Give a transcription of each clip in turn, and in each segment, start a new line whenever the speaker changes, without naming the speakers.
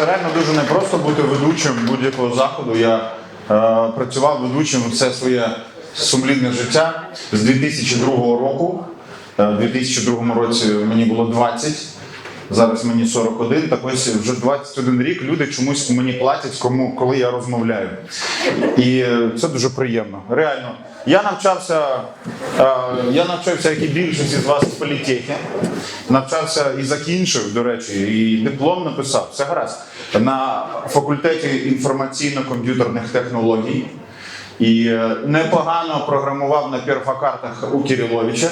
Це реально дуже непросто бути ведучим будь-якого заходу. Я е, працював ведучим все своє сумлінне життя з 2002 року. Е, У 2002 році мені було 20. Зараз мені 41, так ось вже 21 рік люди чомусь мені платять, кому, коли я розмовляю. І е, це дуже приємно. Реально. Я навчався, е, я навчався, як і більшість із вас в політехі. Навчався і закінчив, до речі, і диплом написав. Все гаразд. На факультеті інформаційно-комп'ютерних технологій. І е, непогано програмував на перфокартах у Кириловича.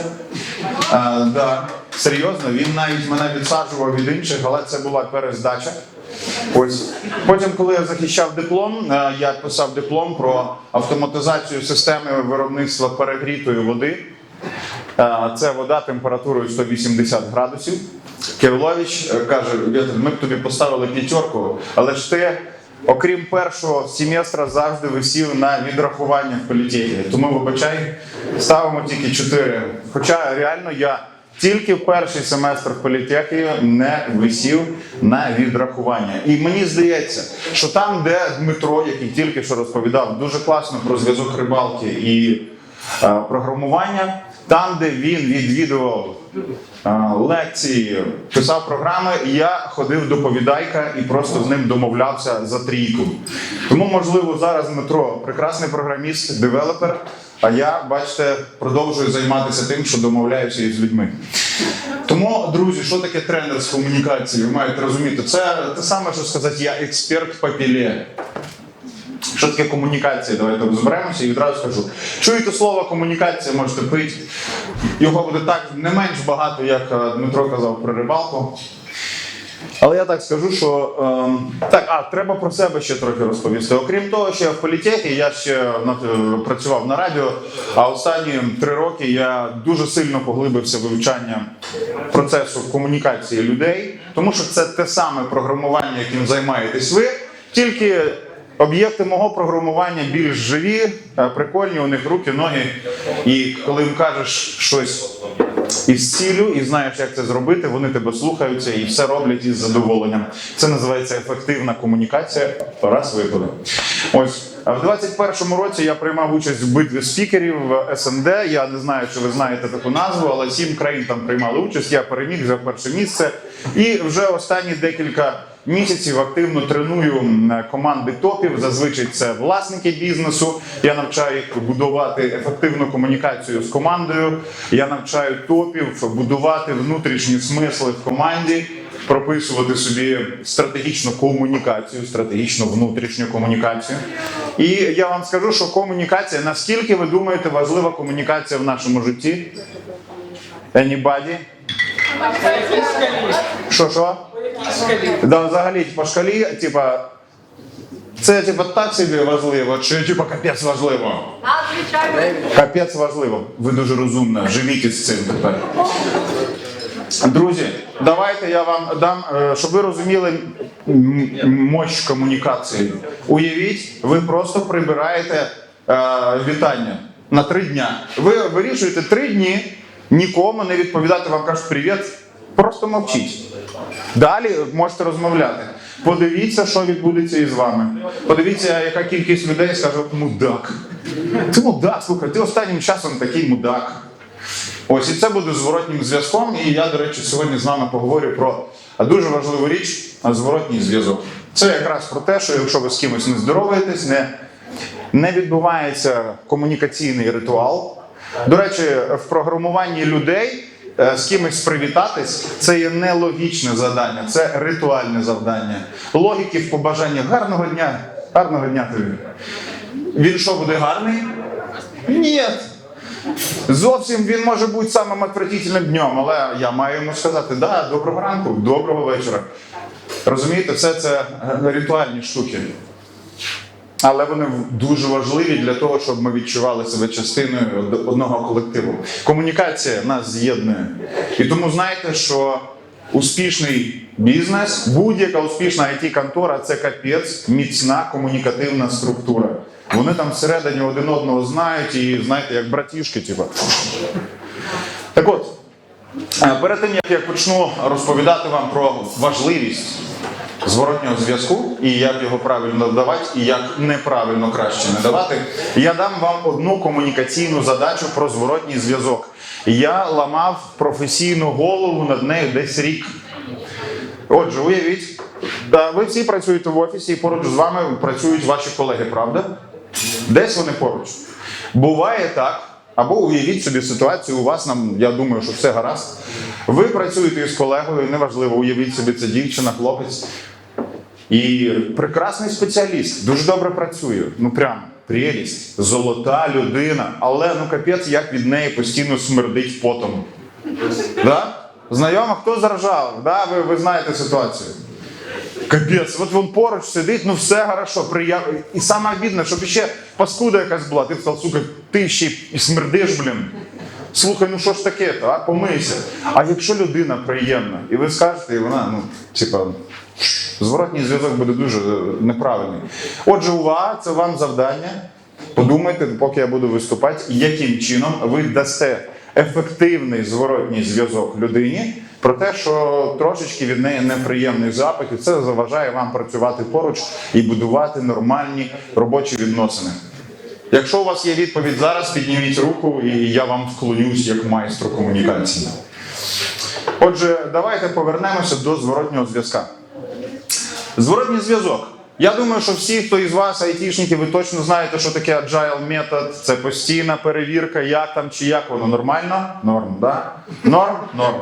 А, да, серйозно, він навіть мене відсаджував від інших, але це була перездача. Ось потім, коли я захищав диплом, е, я писав диплом про автоматизацію системи виробництва перегрітої води. Е, Це вода температурою 180 градусів. Кирилович е, каже: ми б тобі поставили п'ятерку, але ж ти, окрім першого семестра, завжди висів на відрахування в політехі. Тому вибачай, ставимо тільки 4. Хоча реально я тільки перший семестр політехніки не висів на відрахування. І мені здається, що там, де Дмитро, який тільки що розповідав дуже класно про зв'язок рибалки і е, програмування, там, де він відвідував лекції, писав програми, і я ходив доповідайка і просто з ним домовлявся за трійку. Тому, можливо, зараз Дмитро прекрасний програміст, девелопер. А я, бачите, продовжую займатися тим, що домовляюся із людьми. Тому, друзі, що таке тренер з комунікації? Ви маєте розуміти, це те саме, що сказати, я експерт по піле. Що таке комунікація? Давайте розберемося і відразу скажу. Чуєте слово комунікація, можете пити. Його буде так не менш багато, як е, Дмитро казав про рибалку. Але я так скажу, що ем, так, а треба про себе ще трохи розповісти. Окрім того, що я в політехі, я ще е, працював на радіо. А останні три роки я дуже сильно поглибився в вивчання процесу комунікації людей, тому що це те саме програмування, яким займаєтесь ви, тільки. Об'єкти мого програмування більш живі, е, прикольні, у них руки, ноги. І коли їм кажеш щось із цілю, і знаєш, як це зробити, вони тебе слухаються і все роблять із задоволенням. Це називається ефективна комунікація. Раз випаде. Ось в 21-му році я приймав участь в битві спікерів в СНД. Я не знаю, чи ви знаєте таку назву, але сім країн там приймали участь. Я переміг взяв перше місце. І вже останні декілька місяців активно треную команди топів. Зазвичай це власники бізнесу. Я навчаю їх будувати ефективну комунікацію з командою. Я навчаю топів будувати внутрішні смисли в команді. Прописувати собі стратегічну комунікацію, стратегічну внутрішню комунікацію. І я вам скажу, що комунікація, наскільки ви думаєте, важлива комунікація в нашому житті? Anybody? Що що? Да, взагалі, по шкалі, типа, це типа так собі важливо, чи типа капець важливо? Капець важливо. Ви дуже розумна. Живіть із цим тепер. Друзі, давайте я вам дам, е, щоб ви розуміли м- м- мощь комунікації. Уявіть, ви просто прибираєте е, вітання на три дня. Ви вирішуєте три дні нікому не відповідати, вам кажуть привіт, просто мовчіть. Далі можете розмовляти. Подивіться, що відбудеться із вами. Подивіться, яка кількість людей скаже мудак. Ти мудак, слухай, ти останнім часом такий мудак. Ось і це буде зворотнім зв'язком. І я, до речі, сьогодні з вами поговорю про дуже важливу річ зворотній зв'язок. Це якраз про те, що якщо ви з кимось не здороваєтесь, не, не відбувається комунікаційний ритуал. До речі, в програмуванні людей е, з кимось привітатись це є не логічне завдання, це ритуальне завдання. Логіки в побажанні гарного дня, гарного дня тобі. Він що буде гарний? Ні. Зовсім він може бути самим отвратительним днем, але я маю йому сказати, да, доброго ранку, доброго вечора. Розумієте, все це е, ритуальні штуки. Але вони дуже важливі для того, щоб ми відчували себе частиною одного колективу. Комунікація нас з'єднує. І тому знаєте, що успішний бізнес, будь-яка успішна it контора це капець, міцна комунікативна структура. Вони там всередині один одного знають і знаєте, як братішки, типу. Так от, е, перед тим як я почну розповідати вам про важливість зворотнього зв'язку і як його правильно давати, і як неправильно краще не давати, я дам вам одну комунікаційну задачу про зворотній зв'язок. Я ламав професійну голову над нею десь рік. Отже, уявіть, да, ви всі працюєте в офісі і поруч з вами працюють ваші колеги, правда? Десь вони поруч. Буває так, або уявіть собі ситуацію, у вас нам, я думаю, що все гаразд. Ви працюєте із колегою, неважливо, уявіть собі, це дівчина, хлопець. І прекрасний спеціаліст, дуже добре працює. Ну прям прелість, золота людина. Але ну капець, як від неї постійно смердить потом. Да? Знайомо, хто заржав? Да? Ви, ви знаєте ситуацію. Капець, от він поруч сидить, ну все хорошо, приємно. І саме обідне, щоб ще паскуда якась була. Ти б сказав, сука, ти ще й смердиш, блін. Слухай, ну що ж таке, то, а? помийся. А якщо людина приємна, і ви скажете, і вона, ну, типа, зворотній зв'язок буде дуже е, неправильний. Отже, увага, це вам завдання. Подумайте, поки я буду виступати, яким чином ви дасте ефективний зворотній зв'язок людині про те, що трошечки від неї неприємний запах, і це заважає вам працювати поруч і будувати нормальні робочі відносини. Якщо у вас є відповідь зараз, підніміть руку, і я вам вклонюсь як майстру комунікації. Отже, давайте повернемося до зворотнього зв'язка. Зворотній зв'язок. Я думаю, що всі, хто із вас, айтішники, ви точно знаєте, що таке agile метод. Це постійна перевірка, як там чи як воно нормально? Норм, да? Норм? Норм.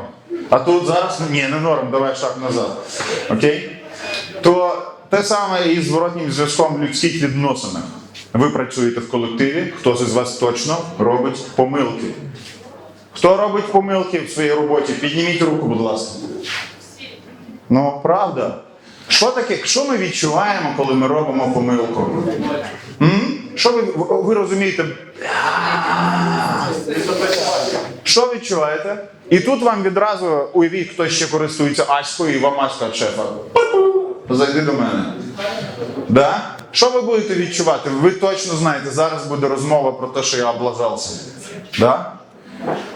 А тут зараз ні, не норм, давай шаг назад. Окей? То те саме і зворотнім зв'язком в людських відносинах. Ви працюєте в колективі, хтось із вас точно робить помилки. Хто робить помилки в своїй роботі? Підніміть руку, будь ласка. Ну, правда. Що таке, що ми відчуваємо, коли ми робимо помилку? М? Що ви, ви розумієте? Що відчуваєте? І тут вам відразу уявіть, хто ще користується аською, і вам аська шефа. Зайди до мене. Да? Що ви будете відчувати? Ви точно знаєте, зараз буде розмова про те, що я облажався. Да?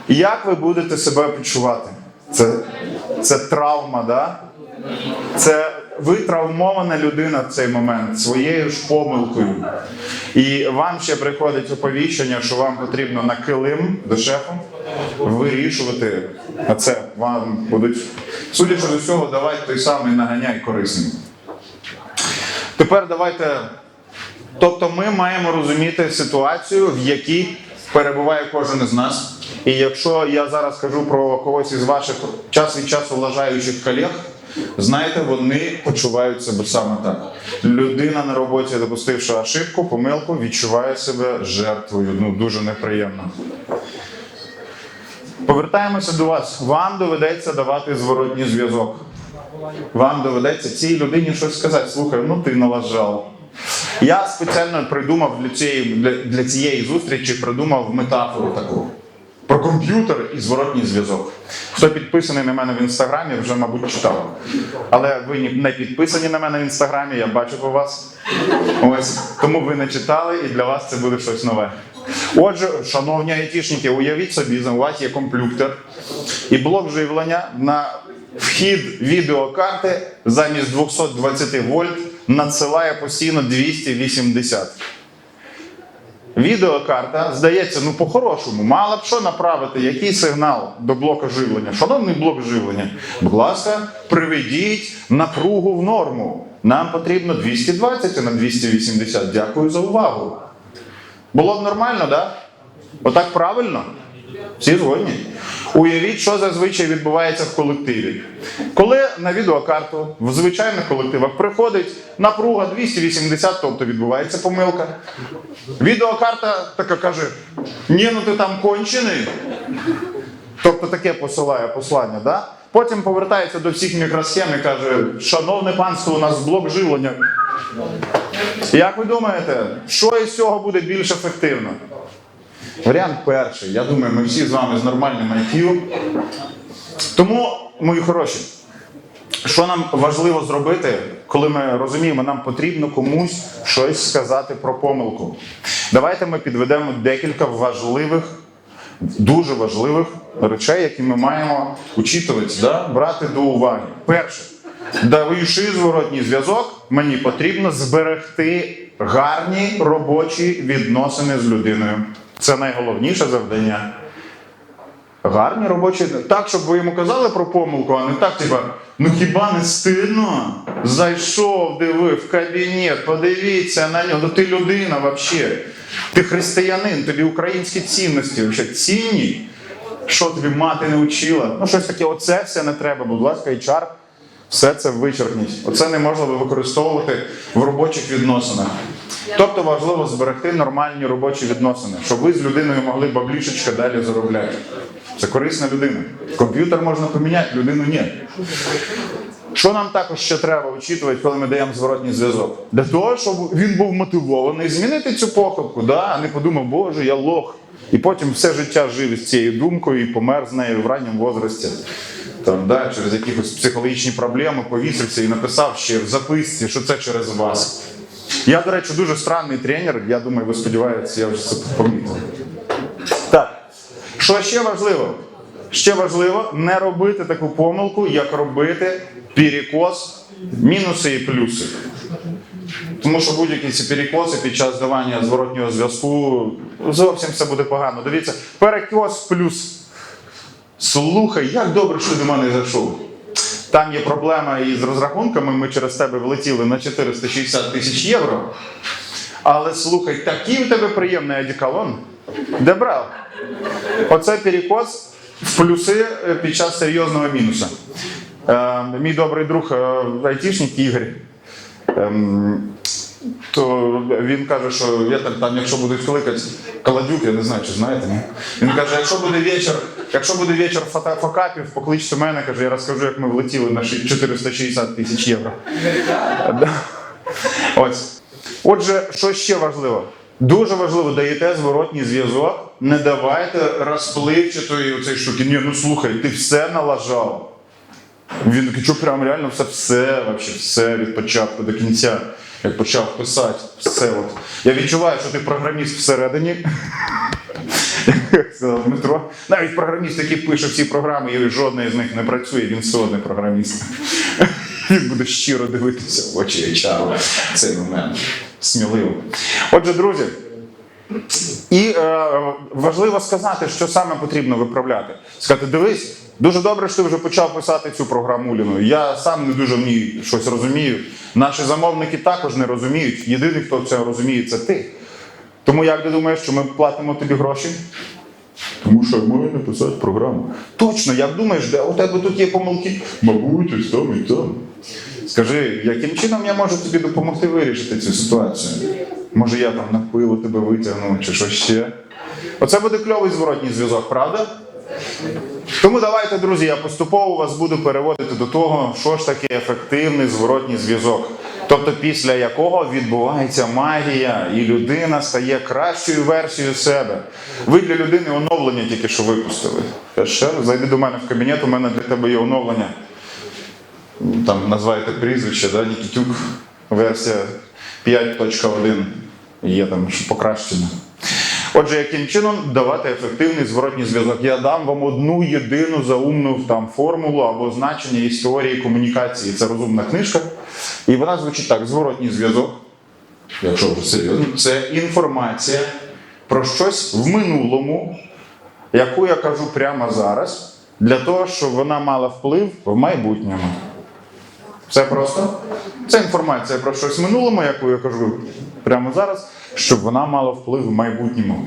Як ви будете себе почувати? Це, це травма, да? Це ви травмована людина в цей момент своєю ж помилкою. І вам ще приходить оповіщення, що вам потрібно на килим до шефа вирішувати. А це вам будуть, судячи до цього, давати той самий наганяй корисний. Тепер давайте. Тобто ми маємо розуміти ситуацію, в якій перебуває кожен із нас. І якщо я зараз кажу про когось із ваших час від часу лажаючих колег, знаєте, вони почувають себе саме так. Людина на роботі, допустивши ошибку, помилку, відчуває себе жертвою. Ну дуже неприємно. Повертаємося до вас. Вам доведеться давати зворотній зв'язок. Вам доведеться цій людині щось сказати. Слухай, ну ти налажав. Я спеціально придумав для цієї, для, для цієї зустрічі придумав метафору таку. Про комп'ютер і зворотній зв'язок. Хто підписаний на мене в інстаграмі, вже, мабуть, читав. Але ви не підписані на мене в інстаграмі, я бачу по вас. Ось тому ви не читали, і для вас це буде щось нове. Отже, шановні айтішники, уявіть собі, у вас є комп'ютер і блок живлення на вхід відеокарти замість 220 вольт надсилає постійно 280. Відеокарта, здається, ну по-хорошому, мала б що направити, який сигнал до блоку живлення. Шановний блок живлення, будь ласка, приведіть напругу в норму. Нам потрібно 220 а на 280. Дякую за увагу. Було б нормально, так? Да? Отак правильно? Всі згодні? Уявіть, що зазвичай відбувається в колективі. Коли на відеокарту в звичайних колективах приходить напруга 280, тобто відбувається помилка. Відеокарта така каже: ні, ну ти там кончений. Тобто таке посилає послання, да? Потім повертається до всіх мікросхем і каже: Шановне панство, у нас блок живлення. Як ви думаєте, що із цього буде більш ефективно? Варіант перший. Я думаю, ми всі з вами з нормальним IQ. Тому, мої хороші, що нам важливо зробити, коли ми розуміємо, нам потрібно комусь щось сказати про помилку. Давайте ми підведемо декілька важливих, дуже важливих речей, які ми маємо учитувати, да? брати до уваги. Перше, даючи зворотній зв'язок, мені потрібно зберегти гарні робочі відносини з людиною. Це найголовніше завдання. Гарні робочі. Так, щоб ви йому казали про помилку, а не так, типа, ну хіба не стильно? Зайшов, диви в кабінет, подивіться на нього. Ну ти людина взагалі. Ти християнин, тобі українські цінності взагалі цінні. Що тобі мати не вчила? Ну, щось таке, оце все не треба, будь ласка, HR, все це вичерпніть. Оце неможливо використовувати в робочих відносинах. Тобто важливо зберегти нормальні робочі відносини, щоб ви з людиною могли баблішечка далі заробляти. Це корисна людина. Комп'ютер можна поміняти, людину ні. Що нам також ще треба очікувати, коли ми даємо зворотній зв'язок? Для того, щоб він був мотивований змінити цю похибку, да? а не подумав, боже, я лох. І потім все життя жив із цією думкою і помер з нею в ранньому возрасті. Там, да, через якісь психологічні проблеми повісився і написав ще в записці, що це через вас. Я, до речі, дуже странний тренер. Я думаю, ви сподіваєтеся, я вже це помітив. Так, що ще важливо? Ще важливо не робити таку помилку, як робити перекос, мінуси і плюси. Тому що будь-які ці перекоси під час давання зворотнього зв'язку зовсім все буде погано. Дивіться, перекос плюс. Слухай, як добре, що ти до мене зайшов. Там є проблема із розрахунками. Ми через тебе влетіли на 460 тисяч євро. Але слухай, такий у тебе приємний одеколон. Де брав? Оце перекос в плюси е, під час серйозного мінуса. Е, мій добрий друг е, айтішник Ігор. ем, то він каже, що я там якщо будуть кликати Каладюк, я не знаю, чи знаєте, ні? Він каже, якщо буде вечір, якщо буде вечір фокапів, покличте мене, каже, я розкажу, як ми влетіли на 460 тисяч євро. Ось. Отже, що ще важливо? Дуже важливо, даєте зворотній зв'язок, не давайте розпливчатої оцей штуки. Ні, ну слухай, ти все налажав. Він такий, що прям реально все, все, вообще, все від початку до кінця. Як почав писати, все от. Я відчуваю, що ти програміст всередині. Дмитро. Навіть програміст, який пише всі програми, і жодної з них не працює, він все одно програміст. Він буде щиро дивитися в очі HR цей момент. Сміливо. Отже, друзі, і е, важливо сказати, що саме потрібно виправляти. Сказати, дивись, дуже добре, що ти вже почав писати цю програму Ліну. Я сам не дуже в ній щось розумію. Наші замовники також не розуміють. Єдиний, хто це розуміє, це ти. Тому як ти думаєш, що ми платимо тобі гроші? Тому що маю написати програму. Точно, як думаєш, де у тебе тут є помилки? Мабуть, ось там і там. Скажи, яким чином я можу тобі допомогти вирішити цю ситуацію? Може, я там на пиво тебе витягну, чи що ще? Оце буде кльовий зворотній зв'язок, правда? Тому давайте, друзі, я поступово вас буду переводити до того, що ж таке ефективний зворотній зв'язок. Тобто, після якого відбувається магія, і людина стає кращою версією себе. Ви для людини оновлення тільки що випустили. Та ще зайди до мене в кабінет, у мене для тебе є оновлення. Там називаєте прізвище, да? Нікітюк, версія 5.1. Є там покращення. Отже, яким чином давати ефективний зворотній зв'язок? Я дам вам одну єдину заумну там формулу або значення історії комунікації. Це розумна книжка. І вона звучить так: зворотній зв'язок. Якщо вже серйозно, це інформація про щось в минулому, яку я кажу прямо зараз, для того, щоб вона мала вплив в майбутньому. Все просто. Це інформація про щось в минулому, яку я кажу прямо зараз, щоб вона мала вплив в майбутньому.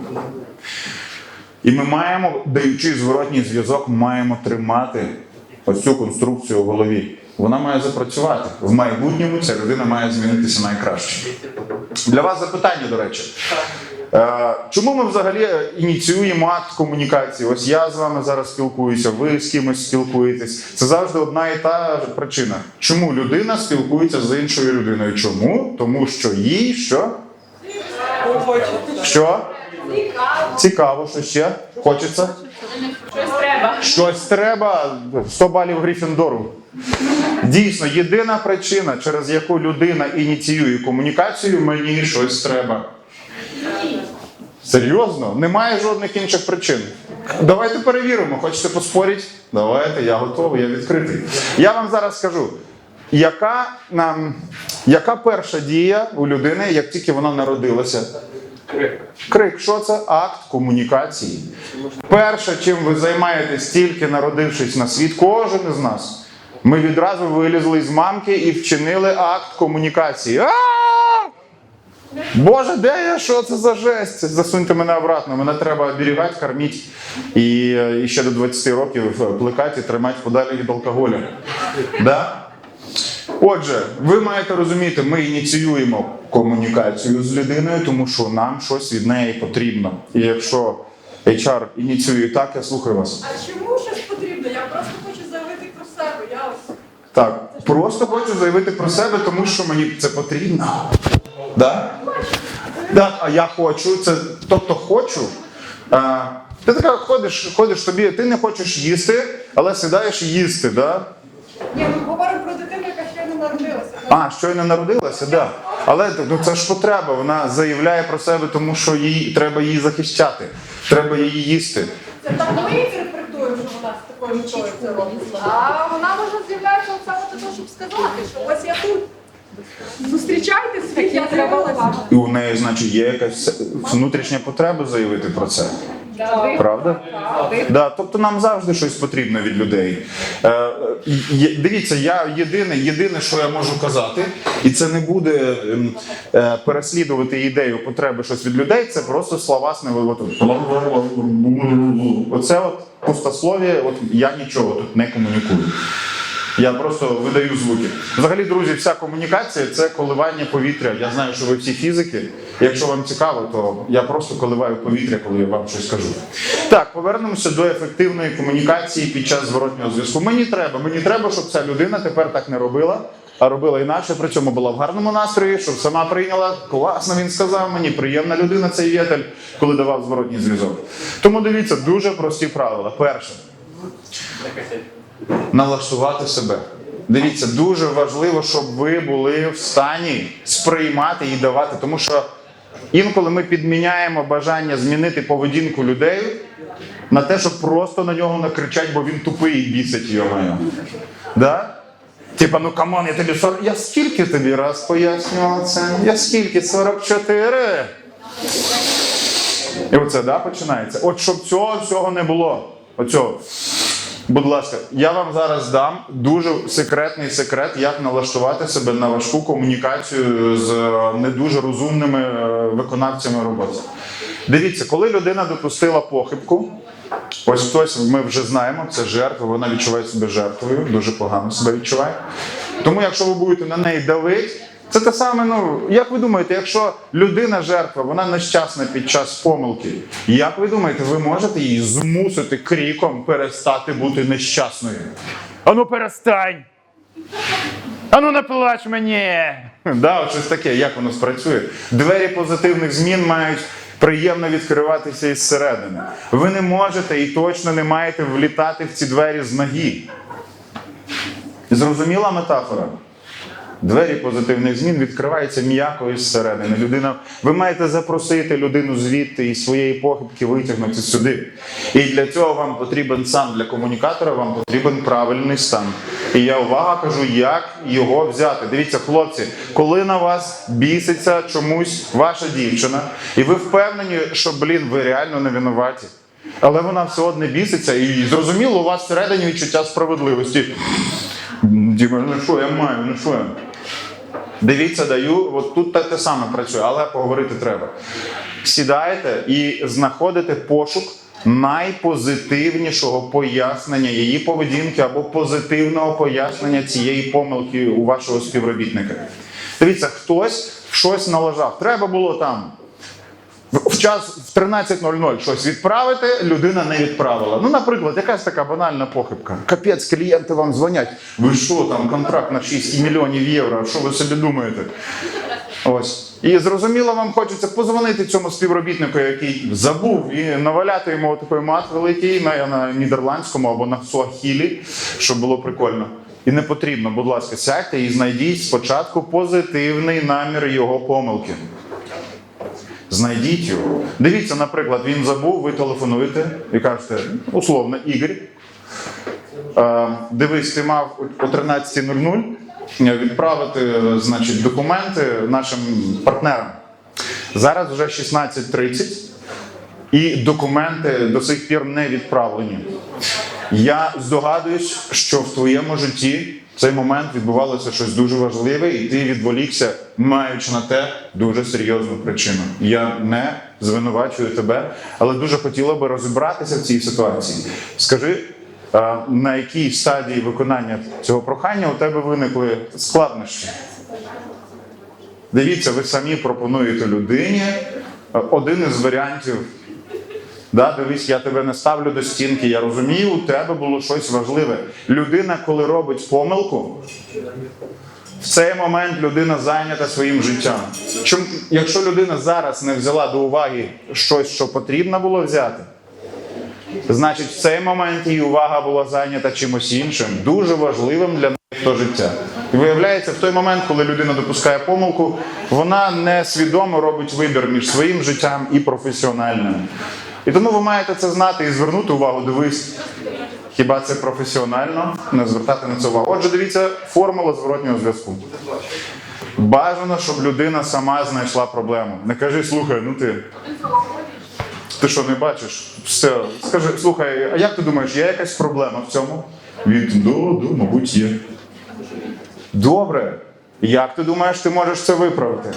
І ми маємо, даючи зворотній зв'язок, маємо тримати ось цю конструкцію в голові. Вона має запрацювати. В майбутньому ця людина має змінитися найкраще. Для вас запитання, до речі. Е, Чому ми взагалі ініціюємо акт комунікації? Ось я з вами зараз спілкуюся, ви з кимось спілкуєтесь. Це завжди одна і та причина. Чому людина спілкується з іншою людиною? Чому? Тому що їй що? Що? Цікаво, що ще? Хочеться?
Щось треба.
Щось треба 100 балів Грифіндору. Дійсно, єдина причина, через яку людина ініціює комунікацію, мені щось треба. Серйозно? Немає жодних інших причин. Давайте перевіримо. Хочете поспорити? Давайте, я готовий, я відкритий. Я вам зараз скажу. яка, нам, яка перша дія у людини, як тільки вона народилася? Крик, що це? Акт комунікації. Перше, чим ви займаєтесь тільки народившись на світ, кожен із нас. Ми відразу вилізли з мамки і вчинили акт комунікації. Боже, де я? Що це за жесть? Засуньте мене обратно. Мене треба оберігати, кормити і, і ще до 20 років плекати і тримати подалі від алкоголю. Да? Отже, ви маєте розуміти, ми ініціюємо комунікацію з людиною, тому що нам щось від неї потрібно. І якщо HR ініціює так, я слухаю вас.
А чому щось потрібно? Я просто хочу заявити про себе. Я ось
Так, просто хочу заявити про себе, тому що мені це потрібно. Да? Да, а я хочу, це тобто хочу. А, ти така ходиш, ходиш тобі, ти не хочеш їсти, але сідаєш їсти, да?
Ні, ми говоримо про дитину, яка ще не народилася.
А, щойно народилася, да. Але ну, це ж потреба. Вона заявляє про себе, тому що їй треба її захищати. Треба її їсти.
Це так ми інтерпретуємо, що вона з такою метою це робиться. А вона може з'являється саме для того, щоб сказати, що ось я тут. Зустрічайте світ, я з'явилася.
І у неї, значить, є якась внутрішня потреба заявити про це. Правда? Да, тобто нам завжди щось потрібно від людей. Е, є- дивіться, я єдине, єдине, що я можу казати, і це не буде ем, е, переслідувати ідею потреби щось від людей, це просто словасне. от- Оце от пустослов'я, от я нічого тут не комунікую. Я просто видаю звуки. Взагалі, друзі, вся комунікація це коливання повітря. Я знаю, що ви всі фізики. Якщо вам цікаво, то я просто коливаю повітря, коли я вам щось кажу. Так, повернемося до ефективної комунікації під час зворотнього зв'язку. Мені треба, мені треба, щоб ця людина тепер так не робила, а робила інакше. При цьому була в гарному настрої, щоб сама прийняла. Класно він сказав мені, приємна людина цей вєтель, коли давав зворотній зв'язок. Тому дивіться, дуже прості правила. Перше налаштувати себе. Дивіться, дуже важливо, щоб ви були в стані сприймати і давати, тому що інколи ми підміняємо бажання змінити поведінку людей на те, щоб просто на нього накричать, бо він тупий і бісить його. Да? Типа, ну камон, я тобі 40... Я скільки тобі раз пояснював це? Я скільки? 44? І оце да, починається. От щоб цього всього не було. Оцього. Будь ласка, я вам зараз дам дуже секретний секрет, як налаштувати себе на важку комунікацію з е, не дуже розумними е, виконавцями роботи. Дивіться, коли людина допустила похибку, ось хтось ми вже знаємо, це жертва, вона відчуває себе жертвою, дуже погано себе відчуває. Тому, якщо ви будете на неї давити, це те саме, ну як ви думаєте, якщо людина жертва, вона нещасна під час помилки, як ви думаєте, ви можете її змусити криком перестати бути нещасною? Ану перестань! Ану не плач мені! Да, щось таке, як воно спрацює. Двері позитивних змін мають приємно відкриватися із середини. Ви не можете і точно не маєте влітати в ці двері з ноги. Зрозуміла метафора? Двері позитивних змін відкриваються м'яко із середини. Людина, ви маєте запросити людину звідти і своєї похибки витягнути сюди. І для цього вам потрібен сам для комунікатора, вам потрібен правильний стан. І я увага кажу, як його взяти. Дивіться, хлопці, коли на вас біситься чомусь ваша дівчина, і ви впевнені, що блін, ви реально не винуваті. Але вона все одно біситься, і зрозуміло, у вас всередині відчуття справедливості. Діма, ну що я маю, ну що я? Дивіться, даю, от тут те, те саме працює, але поговорити треба. Сідаєте і знаходите пошук найпозитивнішого пояснення її поведінки або позитивного пояснення цієї помилки у вашого співробітника. Дивіться, хтось щось налажав. Треба було там в час в 13.00 щось відправити, людина не відправила. Ну, наприклад, якась така банальна похибка. Капець, клієнти вам дзвонять. Ви що, там контракт на 6 мільйонів євро? Що ви собі думаєте? Ось. І зрозуміло, вам хочеться позвонити цьому співробітнику, який забув, і наваляти йому такий мат великий на, на нідерландському або на суахілі, щоб було прикольно. І не потрібно, будь ласка, сядьте і знайдіть спочатку позитивний намір його помилки. Знайдіть його. Дивіться, наприклад, він забув, ви телефонуєте і кажете, условно, Ігор, е, дивись, ти мав о 13.00 відправити значить, документи нашим партнерам. Зараз вже 16.30 і документи до сих пір не відправлені. Я здогадуюсь, що в твоєму житті в цей момент відбувалося щось дуже важливе, і ти відволікся, маючи на те дуже серйозну причину. Я не звинувачую тебе, але дуже хотіла би розібратися в цій ситуації. Скажи, на якій стадії виконання цього прохання у тебе виникли складнощі? Дивіться, ви самі пропонуєте людині один із варіантів. Да, дивись, я тебе не ставлю до стінки. Я розумію, у тебе було щось важливе. Людина, коли робить помилку, в цей момент людина зайнята своїм життям. Чому, якщо людина зараз не взяла до уваги щось, що потрібно було взяти, значить в цей момент її увага була зайнята чимось іншим, дуже важливим для неї то життя. І виявляється, в той момент, коли людина допускає помилку, вона несвідомо робить вибір між своїм життям і професіональним. І тому ви маєте це знати і звернути увагу, дивись, хіба це професіонально, не звертати на це увагу. Отже, дивіться, формула зворотнього зв'язку. Бажано, щоб людина сама знайшла проблему. Не кажи, слухай, ну ти. Ти що не бачиш? Все, скажи, слухай, а як ти думаєш, є якась проблема в цьому? Він да, да, мабуть, є. Добре. Як ти думаєш, ти можеш це виправити?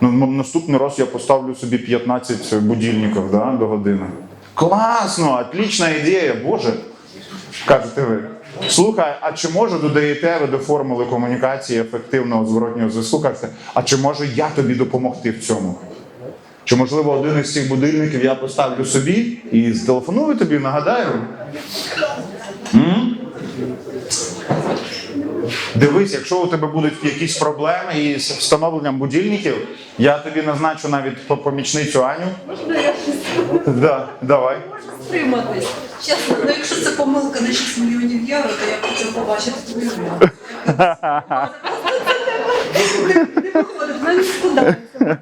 Ну, наступний раз я поставлю собі 15 будильників да, до години. Класно, отлічна ідея, Боже. Кажете ви. Слухай, а чи може додаєте ви до формули комунікації ефективного зворотнього зв'язку? Кажете, а чи можу я тобі допомогти в цьому? Чи можливо один із цих будильників я поставлю собі і зтелефоную тобі, нагадаю? М? Дивись, якщо у тебе будуть якісь проблеми із встановленням будильників, я тобі назначу навіть по- помічницю Аню. Можна Да, давай.
стриматись. Чесно, ну якщо це помилка на 6 мільйонів євро, то я хотів побачити твою. Не виходить, складається.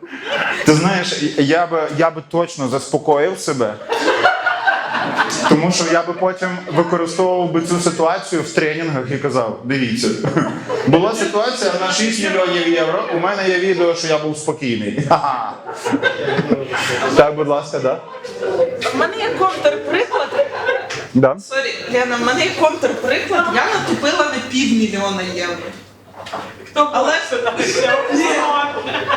Ти знаєш, я би, я би точно заспокоїв себе. Тому що я би потім використовував би цю ситуацію в тренінгах і казав: дивіться, була ситуація на 6 мільйонів євро. У мене є відео, що я був спокійний. Так, будь ласка, да?
У мене є контрприклад.
Да.
Сорі, Лена, в мене є контрприклад. Я натупила на півмільйона євро. Але ні,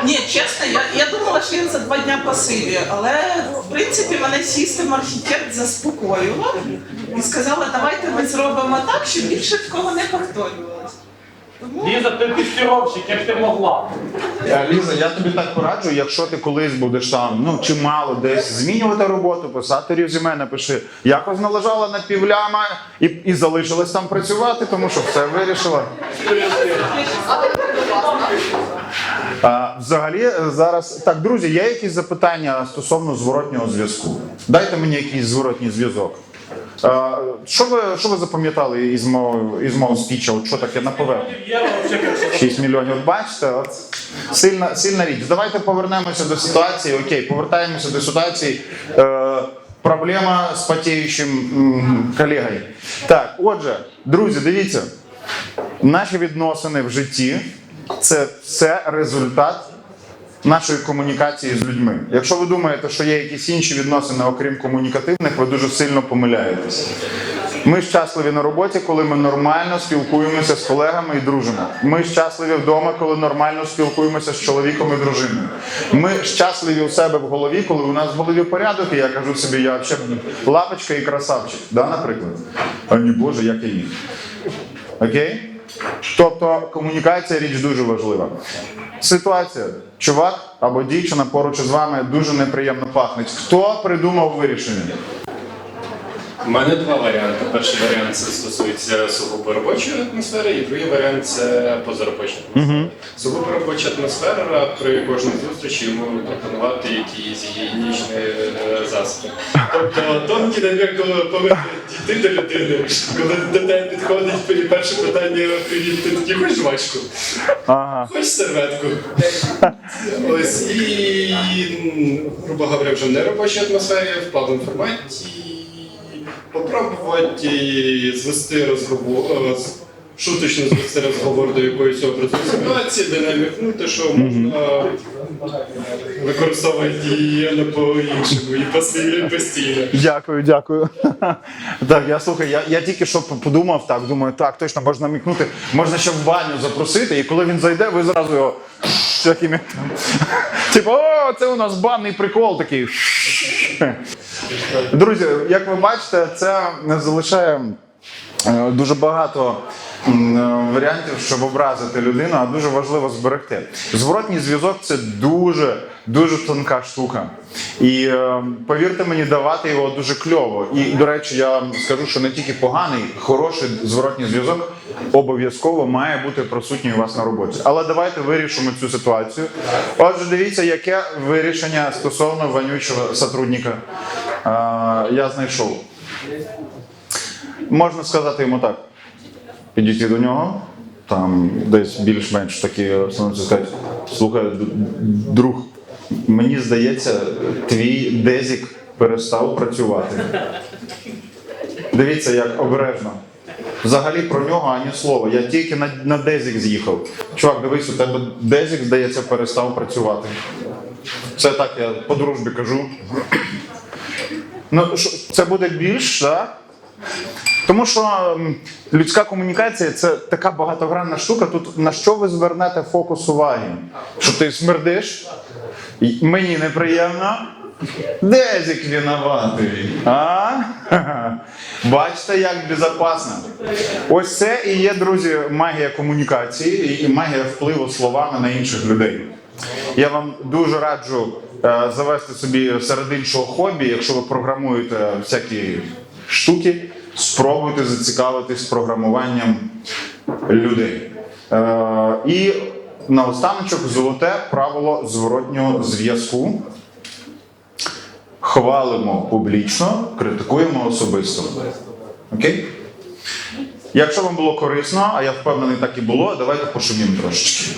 ні, чесно, я, я думала, що він за два дня пасиві, але в принципі мене систем архітект заспокоював і сказала, давайте ми зробимо так, щоб більше в кого не повторювалося.
Ліза, ти тестировщик, як ти могла.
Е, Ліза, я тобі так пораджу, якщо ти колись будеш там, ну чимало десь змінювати роботу, писати резюме, напиши, якось належала на півляма і, і залишилась там працювати, тому що все вирішила. А, взагалі, е, зараз так, друзі, є якісь запитання стосовно зворотнього зв'язку? Дайте мені якийсь зворотній зв'язок. А, що ви що ви запам'ятали із мого із мого спіча? От що таке на поверхні?
Я
6 мільйонів. Бачите, от сильна, сильна річ. Давайте повернемося до ситуації. Окей, повертаємося до ситуації. Е, проблема з потіючим колегою. Так, отже, друзі, дивіться, наші відносини в житті це все результат нашої комунікації з людьми. Якщо ви думаєте, що є якісь інші відносини, окрім комунікативних, ви дуже сильно помиляєтесь. Ми щасливі на роботі, коли ми нормально спілкуємося з колегами і дружимо. Ми щасливі вдома, коли нормально спілкуємося з чоловіком і дружиною. Ми щасливі у себе в голові, коли у нас в голові порядок, і я кажу собі, я взагалі лапочка і красавчик, да, наприклад. А ні, Боже, як я їх. Окей? Тобто комунікація річ дуже важлива. Ситуація. Чувак або дівчина поруч із вами дуже неприємно пахнуть. Хто придумав вирішення?
У мене два варіанти. Перший варіант це стосується сугубо робочої атмосфери, і другий варіант це позаробоча атмосфера. Сугубо робоча атмосфера при кожній зустрічі йому пропонувати якісь гігієнічні е, засоби. Тобто тонкий намір, коли повинен дійти до людини, коли до тебе підходить перше питання привіт, ти такий хочеш жвачку,
Ага.
хочеш серветку. Ось і, грубо говоря, вже в неробочій атмосфері, в плавному форматі. Попробувати звести розговор, шуточно звести розговор до якоїсь образної ситуації, де намікнути, що можна використовувати її не по-іншому і пасиві постійно.
Дякую, дякую. Так, я слухай, я, я тільки що подумав, так, думаю, так, точно можна мікнути, можна ще в баню запросити, і коли він зайде, ви зразу його всякими. Типу, о, це у нас банний прикол такий. Друзі, як ви бачите, це залишає е, дуже багато е, варіантів, щоб образити людину, а дуже важливо зберегти. Зворотній зв'язок це дуже дуже тонка штука. І е, повірте мені, давати його дуже кльово. І до речі, я скажу, що не тільки поганий, хороший зворотній зв'язок обов'язково має бути присутній у вас на роботі. Але давайте вирішимо цю ситуацію. Отже, дивіться, яке вирішення стосовно вонючого сотрудника я знайшов. Можна сказати йому так. Підійти до нього, там десь більш-менш такі сказати, слухай, друг, мені здається, твій дезік перестав працювати. Дивіться, як обережно. Взагалі про нього ані слова. Я тільки на, на дезік з'їхав. Чувак, дивись, у тебе дезік, здається, перестав працювати. Це так, я по дружбі кажу. Ну, це буде більш, так? Тому що людська комунікація це така багатогранна штука. Тут на що ви звернете фокус уваги? Що ти смердиш? Мені неприємно. Дезік винуватий. А? Бачите, як безпечно. Ось це і є, друзі, магія комунікації і магія впливу словами на інших людей. Я вам дуже раджу завести собі серед іншого хобі, якщо ви програмуєте всякі штуки, спробуйте зацікавитись програмуванням людей. Е, і наостаночок золоте правило зворотнього зв'язку. Хвалимо публічно, критикуємо особисто. Окей? Якщо вам було корисно, а я впевнений, так і було, давайте пошумімо трошечки.